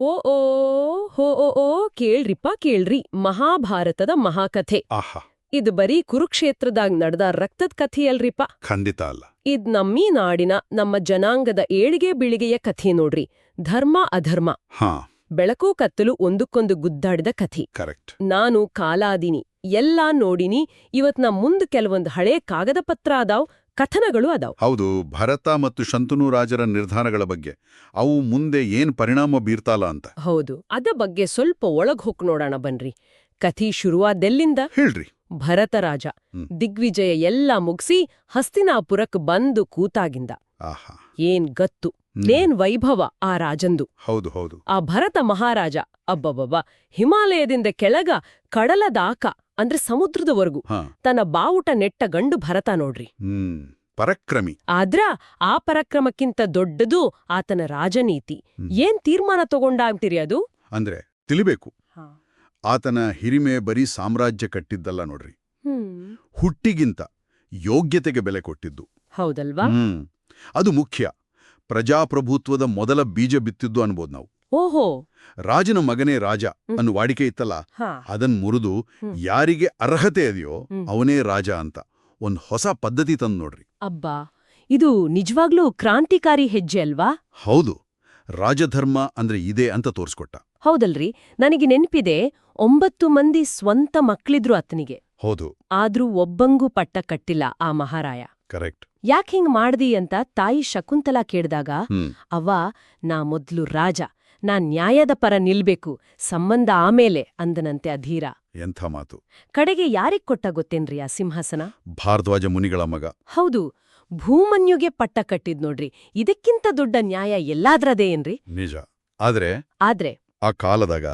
ಓ ಓ ಹೋ ಓ ಓ ಕೇಳ್ರಿಪ್ಪ ಕೇಳ್ರಿ. ಮಹಾಭಾರತದ ಮಹಾಕಥೆ. ಆಹಾ. ಇದು ಬರೀ ಕುರುಕ್ಷೇತ್ರದಾಗ್ ನಡೆದ ರಕ್ತದ ಕಥೆಯಲ್ರಿಪ್ಪ. ಖಂಡಿತ ಅಲ್ಲ. ಇದ್ ನಮ್ಮೀ ನಾಡಿನ ನಮ್ಮ ಜನಾಂಗದ ಏಳಿಗೆ ಬಿಳಿಗೆಯ ಕಥೆ ನೋಡ್ರಿ. ಧರ್ಮ ಅಧರ್ಮ. ಹಾ. ಬೆಳಕು ಕತ್ತಲು ಒಂದಕ್ಕೊಂದು ಗುದ್ದಾಡಿದ ಕಥೆ. ಕರೆಕ್ಟ್. ನಾನು ಕಾಲಾದಿನಿ ಎಲ್ಲಾ ನೋಡಿನಿ ಇವತ್ ನಮ್ ಮುಂದ್ ಕೆಲವೊಂದ್ ಹಳೇ ಕಾಗದ ಪತ್ರ ಅದಾವ್ ಕಥನಗಳು ಅದಾವ. ಹೌದು ಭರತ ಮತ್ತು ಶಂತನು ರಾಜರ ನಿರ್ಧಾರಗಳ ಬಗ್ಗೆ. ಅವು ಮುಂದೆ ಏನ್ ಪರಿಣಾಮ ಬೀರ್ತಾಲ ಅಂತ. ಹೌದು ಅದ ಬಗ್ಗೆ ಸ್ವಲ್ಪ ಒಳಗ್ ಹೋಗ್ ನೋಡೋಣ ಬನ್ರಿ. ಕಥಿ ಶುರುವಾದೆಲ್ಲಿಂದ? ಹೇಳ್ರಿ. ಭರತ ರಾಜ ದಿಗ್ವಿಜಯ ಎಲ್ಲ ಮುಗಿಸಿ ಹಸ್ತಿನಾಪುರಕ್ ಬಂದು ಕೂತಾಗಿಂದ. ಆಹಾ. ಏನ್ ಗತ್ತು ನೇನ್ ಏನ್ ವೈಭವ ಆ ರಾಜಂದು. ಹೌದು ಹೌದು. ಆ ಭರತ ಮಹಾರಾಜ ಅಬ್ಬಬ್ಬಬ್ಬ ಹಿಮಾಲಯದಿಂದ ಕೆಳಗ ಕಡಲದಾಕ ಅಂದ್ರೆ ಸಮುದ್ರದವರೆಗೂ. ತನ್ನ ಬಾವುಟ ನೆಟ್ಟ ಗಂಡು ಭರತ ನೋಡ್ರಿ. ಪರಕ್ರಮಿ. ಆದ್ರ ಆ ಪರಕ್ರಮಕ್ಕಿಂತ ದೊಡ್ಡದು ಆತನ ರಾಜನೀತಿ. ಏನ್ ತೀರ್ಮಾನ ತಗೊಂಡ ಅಂತೀರಿ ಅದು? ಅಂದ್ರೆ ತಿಳಿಬೇಕು. ಆತನ ಹಿರಿಮೆ ಬರೀ ಸಾಮ್ರಾಜ್ಯ ಕಟ್ಟಿದ್ದಲ್ಲ ನೋಡ್ರಿ. ಹುಟ್ಟಿಗಿಂತ ಯೋಗ್ಯತೆಗೆ ಬೆಲೆ ಕೊಟ್ಟಿದ್ದು. ಹೌದಲ್ವಾ? ಅದು ಮುಖ್ಯ. ಪ್ರಜಾಪ್ರಭುತ್ವದ ಮೊದಲ ಬೀಜ ಬಿತ್ತಿದ್ದು ಅನ್ಬೋದು ನಾವು. ಓಹೋ. ರಾಜನ ಮಗನೇ ರಾಜ. ಅನ್ನು ವಾಡಿಕೆ ಇತ್ತಲ್ಲ ಅದನ್ ಮುರಿದು. ಯಾರಿಗೆ ಅರ್ಹತೆ ಇದೆಯೋ. ಅವನೇ ರಾಜ ಅಂತ. ಒಂದ್ ಹೊಸ ಪದ್ಧತಿ ತಂದು ನೋಡ್ರಿ. ಅಬ್ಬಾ. ಇದು ನಿಜವಾಗ್ಲೂ ಕ್ರಾಂತಿಕಾರಿ ಹೆಜ್ಜೆ ಅಲ್ವಾ? ಹೌದು. ರಾಜಧರ್ಮ ಅಂದ್ರೆ ಇದೆ ಅಂತ ತೋರಿಸ್ಕೊಟ್ಟ. ಹೌದಲ್ರಿ. ನನಗೆ ನೆನ್ಪಿದೆ ಒಂಬತ್ತು ಮಂದಿ ಸ್ವಂತ ಮಕ್ಳಿದ್ರು ಅತನಿಗೆ ಹೌದು. ಆದ್ರೂ ಒಬ್ಬಂಗೂ ಪಟ್ಟ ಕಟ್ಟಿಲ್ಲ ಆ ಮಹಾರಾಯ. ಕರೆಕ್ಟ್. ಯಾಕೆ ಹಿಂಗ್ ಮಾಡ್ದಿ ಅಂತ ತಾಯಿ ಶಕುಂತಲಾ ಕೇಳ್ದಾಗ ಅವ ಅವ್ವ ನಾ ಮೊದ್ಲು ರಾಜ. ನಾ ನ್ಯಾಯದ ಪರ ನಿಲ್ಬೇಕು ಸಂಬಂಧ ಆಮೇಲೆ ಅಂದನಂತೆ ಅಧೀರ. ಎಂಥ ಮಾತು? ಕಡೆಗೆ ಯಾರಿಗ್ ಕೊಟ್ಟ ಗೊತ್ತೇನ್ರಿ ಆ ಸಿಂಹಾಸನ? ಭಾರದ್ವಾಜ ಮುನಿಗಳ ಮಗ. ಹೌದು ಭೂಮನ್ಯುಗೆ ಪಟ್ಟ ಕಟ್ಟಿದ್ ನೋಡ್ರಿ ಇದಕ್ಕಿಂತ ದೊಡ್ಡ ನ್ಯಾಯ ಎಲ್ಲಾದ್ರದೇ ಏನ್ರಿ? ನಿಜ. ಆದ್ರೆ ಆದ್ರೆ. ಆ ಕಾಲದಾಗ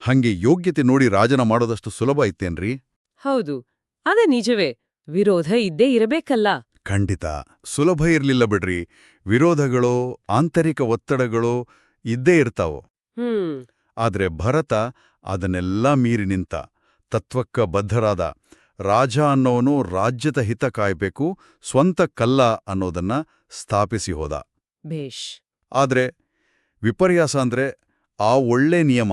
ಹಂಗೆ ಯೋಗ್ಯತೆ ನೋಡಿ ರಾಜನ ಮಾಡೋದಷ್ಟು ಸುಲಭ ಇತ್ತೇನ್ರಿ? ಹೌದು ಅದೇ ನಿಜವೇ ವಿರೋಧ ಇದ್ದೇ ಇರಬೇಕಲ್ಲ. ಖಂಡಿತ ಸುಲಭ ಇರಲಿಲ್ಲ ಬಿಡ್ರಿ. ವಿರೋಧಗಳೋ ಆಂತರಿಕ ಒತ್ತಡಗಳೋ ಇದ್ದೇ ಇರ್ತಾವೋ? ಆದರೆ ಆದ್ರೆ ಭರತ ಅದನ್ನೆಲ್ಲ ಮೀರಿ ನಿಂತ ತತ್ವಕ್ಕ ಬದ್ಧರಾದ ರಾಜ ಅನ್ನೋನು ರಾಜ್ಯದ ಹಿತ ಕಾಯ್ಬೇಕು ಸ್ವಂತ ಕಲ್ಲ ಅನ್ನೋದನ್ನ ಸ್ಥಾಪಿಸಿ ಹೋದ. ಭೇಷ್. ಆದ್ರೆ ವಿಪರ್ಯಾಸ ಅಂದ್ರೆ ಆ ಒಳ್ಳೆ ನಿಯಮ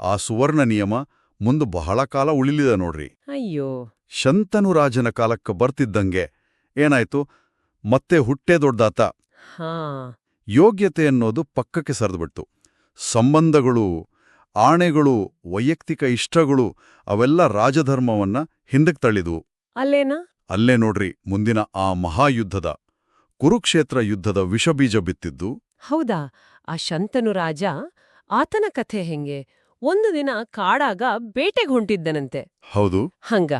ಆ ಸುವರ್ಣ ನಿಯಮ ಮುಂದೆ ಬಹಳ ಕಾಲ ಉಳಿಲಿದ ನೋಡ್ರಿ. ಅಯ್ಯೋ. ಶಂತನು ರಾಜನ ಕಾಲಕ್ಕೆ ಬರ್ತಿದ್ದಂಗೆ ಏನಾಯ್ತು? ಮತ್ತೆ ಹುಟ್ಟೆ ದೊಡ್ಡಾತ. ಯೋಗ್ಯತೆ ಅನ್ನೋದು ಪಕ್ಕಕ್ಕೆ ಸರಿದ್ಬಿಡ್ತು. ಸಂಬಂಧಗಳು ಆಣೆಗಳು ವೈಯಕ್ತಿಕ ಇಷ್ಟಗಳು ಅವೆಲ್ಲ ರಾಜಧರ್ಮವನ್ನ ಹಿಂದಕ್ಕೆ ತಳ್ಳಿದವು. ಅಲ್ಲೇನಾ? ಅಲ್ಲೇ ನೋಡ್ರಿ ಮುಂದಿನ ಆ ಮಹಾಯುದ್ಧದ ಕುರುಕ್ಷೇತ್ರ ಯುದ್ಧದ ವಿಷಬೀಜ ಬಿತ್ತಿದ್ದು. ಹೌದಾ? ಆ ಶಂತನು ರಾಜ ಆತನ ಕಥೆ ಹೆಂಗೆ? ಒಂದು ದಿನ ಕಾಡಾಗ ಬೇಟೆಗ್ ಹೊಂಟಿದ್ದನಂತೆ. ಹೌದು. ಹಂಗ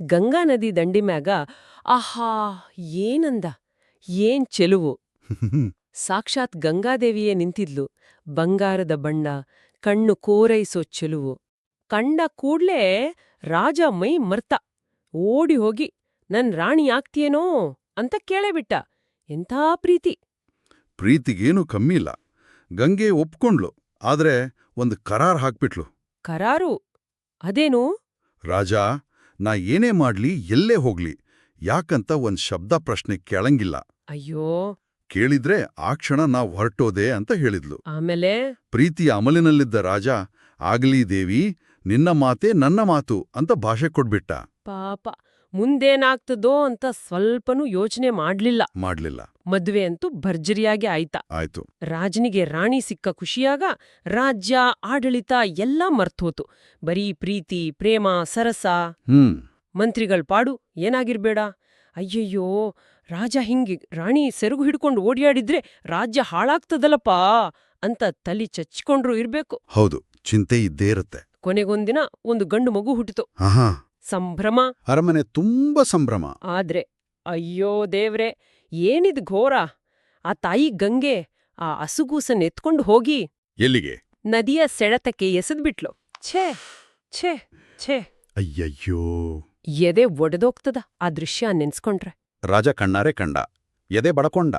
ಗಂಗಾ ನದಿ ದಂಡಿ ಮ್ಯಾಗ ಆಹಾ ಏನಂದ? ಏನ್ ಚೆಲುವು? ಸಾಕ್ಷಾತ್ ಗಂಗಾದೇವಿಯೇ ನಿಂತಿದ್ಲು. ಬಂಗಾರದ ಬಣ್ಣ ಕಣ್ಣು ಕೋರೈಸೋ ಚೆಲುವು. ಕಂಡ ಕೂಡ್ಲೇ ರಾಜ ಮೈ ಮರ್ತ. ಓಡಿ ಹೋಗಿ ನನ್ ರಾಣಿ ಆಗ್ತೀಯೇನೋ? ಅಂತ ಕೇಳೇಬಿಟ್ಟ. ಎಂಥಾ ಪ್ರೀತಿ. ಪ್ರೀತಿಗೇನು ಕಮ್ಮಿ ಇಲ್ಲ. ಗಂಗೆ ಒಪ್ಕೊಂಡ್ಲು ಆದ್ರೆ ಒಂದು ಕರಾರ್ ಹಾಕ್ಬಿಟ್ಲು. ಕರಾರು? ಅದೇನು? ರಾಜ ನಾ ಏನೇ ಮಾಡ್ಲಿ ಎಲ್ಲೇ ಹೋಗ್ಲಿ. ಯಾಕಂತ ಒಂದ್ ಶಬ್ದ ಪ್ರಶ್ನೆ ಕೇಳಂಗಿಲ್ಲ. ಅಯ್ಯೋ ಕೇಳಿದ್ರೆ ಆ ಕ್ಷಣ ನಾ ಹೊರಟೋದೆ ಅಂತ ಹೇಳಿದ್ಲು. ಆಮೇಲೆ? ಪ್ರೀತಿಯ ಅಮಲಿನಲ್ಲಿದ್ದ ರಾಜ ಆಗ್ಲಿ ದೇವಿ ನಿನ್ನ ಮಾತೆ ನನ್ನ ಮಾತು ಅಂತ ಭಾಷೆ ಕೊಡ್ಬಿಟ್ಟ ಪಾಪ ಮುಂದೇನಾಗ್ತದೋ ಅಂತ ಸ್ವಲ್ಪನೂ ಯೋಚನೆ ಮಾಡ್ಲಿಲ್ಲ. ಮಾಡ್ಲಿಲ್ಲ. ಮದ್ವೆ ಅಂತೂ ಭರ್ಜರಿಯಾಗಿ ಆಯ್ತ. ಆಯ್ತು. ರಾಜನಿಗೆ ರಾಣಿ ಸಿಕ್ಕ ಖುಷಿಯಾಗ ರಾಜ್ಯ ಆಡಳಿತ ಎಲ್ಲಾ ಮರ್ತೋತು. ಬರೀ ಪ್ರೀತಿ ಪ್ರೇಮ ಸರಸ ಹ್ಮ್. ಮಂತ್ರಿಗಳ್ ಪಾಡು ಏನಾಗಿರ್ಬೇಡ. ಅಯ್ಯಯ್ಯೋ ರಾಜ ಹಿಂಗಿ ರಾಣಿ ಸೆರಗು ಹಿಡ್ಕೊಂಡು ಓಡಿಯಾಡಿದ್ರೆ ರಾಜ್ಯ ಹಾಳಾಗ್ತದಲ್ಲಪ್ಪ ಅಂತ ತಲಿ ಚಚ್ಕೊಂಡ್ರು ಇರ್ಬೇಕು. ಹೌದು ಚಿಂತೆ ಇದ್ದೇ ಇರುತ್ತೆ. ಕೊನೆಗೊಂದಿನ ಒಂದು ಗಂಡು ಮಗು ಹುಟ್ಟಿತು. ಸಂಭ್ರಮ. ಅರಮನೆ ತುಂಬಾ ಸಂಭ್ರಮ. ಆದ್ರೆ ಅಯ್ಯೋ ದೇವ್ರೆ ಏನಿದ್ ಘೋರ? ಆ ತಾಯಿ ಗಂಗೆ ಆ ಅಸುಗೂಸನ್ ಎತ್ಕೊಂಡು ಹೋಗಿ ಎಲ್ಲಿಗೆ? ನದಿಯ ಸೆಳೆತಕ್ಕೆ ಎಸೆದ್ಬಿಟ್ಲು. ಛೇ ಛೇ ಛೇ. ಅಯ್ಯಯ್ಯೋ. ಎದೆ ಒಡೆದೋಗ್ತದ ಆ ದೃಶ್ಯ ನೆನ್ಸ್ಕೊಂಡ್ರೆ. ರಾಜ ಕಣ್ಣಾರೆ ಕಂಡ ಎದೆ ಬಡಕೊಂಡ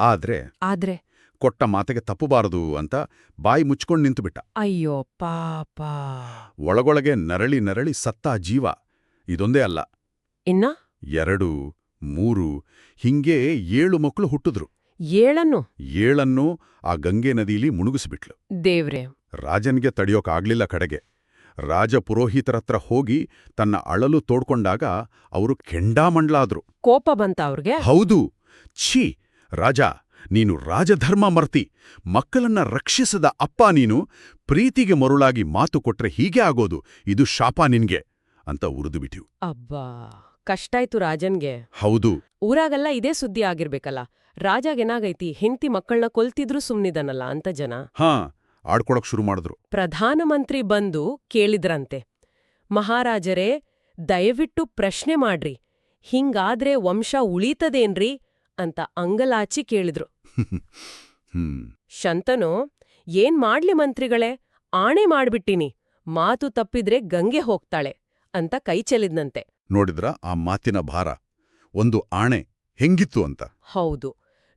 ಆದ್ರೆ ಆದ್ರೆ? ಕೊಟ್ಟ ಮಾತೆಗೆ ತಪ್ಪಬಾರದು ಅಂತ ಬಾಯಿ ಮುಚ್ಕೊಂಡ್ ನಿಂತುಬಿಟ್ಟ. ಅಯ್ಯೋ ಪಾಪ. ಒಳಗೊಳಗೆ ನರಳಿ ನರಳಿ ಸತ್ತ ಜೀವ ಇದೊಂದೇ ಅಲ್ಲ. ಇನ್ನ? ಎರಡು ಮೂರು ಹಿಂಗೆ ಏಳು ಮಕ್ಕಳು ಹುಟ್ಟಿದ್ರು. ಏಳನ್ನು? ಏಳನ್ನು ಆ ಗಂಗೆ ನದಿಲಿ ಮುಣುಗಿಸ್ಬಿಟ್ಲು. ದೇವ್ರೆ. ರಾಜನ್ಗೆ ತಡೆಯೋಕಾಗ್ಲಿಲ್ಲ ಕಡೆಗೆ. ರಾಜ ಪುರೋಹಿತರತ್ರ ಹೋಗಿ ತನ್ನ ಅಳಲು ತೋಡ್ಕೊಂಡಾಗ ಅವರು ಕೆಂಡಾಮಂಡ್ಲಾದ್ರು. ಕೋಪ ಬಂತ ಅವ್ರಿಗೆ? ಹೌದು. ಛೀ ರಾಜ ನೀನು ರಾಜಧರ್ಮ ಮರ್ತಿ. ಮಕ್ಕಳನ್ನ ರಕ್ಷಿಸದ ಅಪ್ಪ ನೀನು. ಪ್ರೀತಿಗೆ ಮರುಳಾಗಿ ಮಾತು ಕೊಟ್ರೆ ಹೀಗೆ ಆಗೋದು. ಇದು ಶಾಪ ನಿನ್ಗೆ ಅಂತ ಉರಿದುಬಿಟ್ವು ಅಬ್ಬಾ ಕಷ್ಟಾಯ್ತು ರಾಜನ್ಗೆ. ಹೌದು. ಊರಾಗೆಲ್ಲ ಇದೇ ಸುದ್ದಿ ಆಗಿರ್ಬೇಕಲ್ಲ. ರಾಜಾಗೆನಾಗೈತಿ ಹೆಂಡ್ತಿ ಮಕ್ಕಳನ್ನ ಕೊಲ್ತಿದ್ರು ಸುಮ್ನಿದನಲ್ಲ ಅಂತ ಜನ. ಹಾ ಆಡ್ಕೊಳಕ್ ಶುರು ಮಾಡಿದ್ರು. ಪ್ರಧಾನಮಂತ್ರಿ ಬಂದು ಕೇಳಿದ್ರಂತೆ ಮಹಾರಾಜರೇ ದಯವಿಟ್ಟು ಪ್ರಶ್ನೆ ಮಾಡ್ರಿ ಹಿಂಗಾದ್ರೆ ವಂಶ ಉಳೀತದೇನ್ರಿ? ಅಂತ ಅಂಗಲಾಚಿ ಕೇಳಿದ್ರು. ಶಂತನು ಏನ್ ಮಾಡ್ಲಿ ಮಂತ್ರಿಗಳೇ? ಆಣೆ ಮಾಡ್ಬಿಟ್ಟಿನಿ ಮಾತು ತಪ್ಪಿದ್ರೆ ಗಂಗೆ ಹೋಗ್ತಾಳೆ ಅಂತ ಕೈ ಚೆಲ್ಲಿದ್ನಂತೆ. ನೋಡಿದ್ರ ಆ ಮಾತಿನ ಭಾರ ಒಂದು ಆಣೆ ಹೆಂಗಿತ್ತು ಅಂತ? ಹೌದು.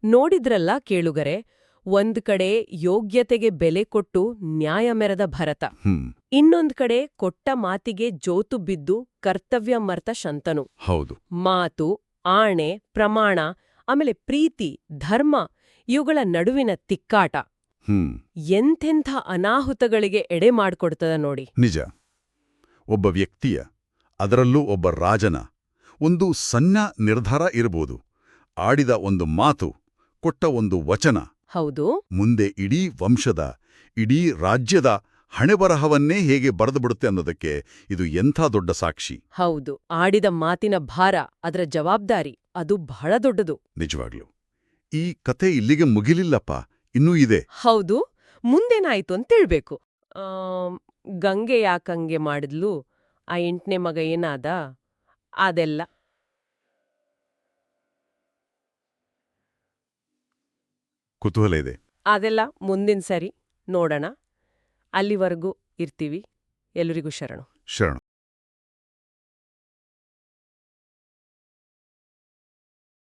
ನೋಡಿದ್ರಲ್ಲ ಕೇಳುಗರೆ ಒಂದ್ ಕಡೆ ಯೋಗ್ಯತೆಗೆ ಬೆಲೆ ಕೊಟ್ಟು ನ್ಯಾಯ ಮೆರೆದ ಭರತ. ಇನ್ನೊಂದು ಕಡೆ ಕೊಟ್ಟ ಮಾತಿಗೆ ಜೋತು ಬಿದ್ದು ಕರ್ತವ್ಯ ಮರ್ತ ಶಂತನು. ಹೌದು. ಮಾತು ಆಣೆ ಪ್ರಮಾಣ ಆಮೇಲೆ ಪ್ರೀತಿ ಧರ್ಮ ಇವುಗಳ ನಡುವಿನ ತಿಕ್ಕಾಟ. ಎಂಥೆಂಥ ಅನಾಹುತಗಳಿಗೆ ಎಡೆ ಮಾಡಿಕೊಡ್ತದ ನೋಡಿ. ನಿಜ. ಒಬ್ಬ ವ್ಯಕ್ತಿಯ ಅದರಲ್ಲೂ ಒಬ್ಬ ರಾಜನ ಒಂದು ಸಣ್ಣ ನಿರ್ಧಾರ ಇರಬಹುದು ಆಡಿದ ಒಂದು ಮಾತು ಕೊಟ್ಟ ಒಂದು ವಚನ ಹೌದು. ಮುಂದೆ ಇಡೀ ವಂಶದ ಇಡೀ ರಾಜ್ಯದ ಹಣೆಬರಹವನ್ನೇ ಹೇಗೆ ಬರೆದುಬಿಡುತ್ತೆ ಅನ್ನೋದಕ್ಕೆ ಇದು ಎಂಥ ದೊಡ್ಡ ಸಾಕ್ಷಿ. ಹೌದು ಆಡಿದ ಮಾತಿನ ಭಾರ ಅದರ ಜವಾಬ್ದಾರಿ ಅದು ಬಹಳ ದೊಡ್ಡದು. ನಿಜವಾಗ್ಲು. ಈ ಕತೆ ಇಲ್ಲಿಗೆ ಮುಗಿಲಿಲ್ಲಪ್ಪ ಇನ್ನೂ ಇದೆ. ಹೌದು ಮುಂದೇನಾಯ್ತು ಅಂತ ತಿಳ್ಬೇಕು. ಗಂಗೆ ಯಾಕಂಗೆ ಮಾಡಿದ್ಲು? ಆ ಎಂಟನೇ ಮಗ ಏನಾದ? ಅದೆಲ್ಲ. ಕುತೂಹಲ ಇದೆ. ಅದೆಲ್ಲ ಮುಂದಿನ ಸರಿ ನೋಡೋಣ. ಅಲ್ಲಿವರೆಗೂ ಇರ್ತೀವಿ. ಎಲ್ಲರಿಗೂ ಶರಣು. ಶರಣ.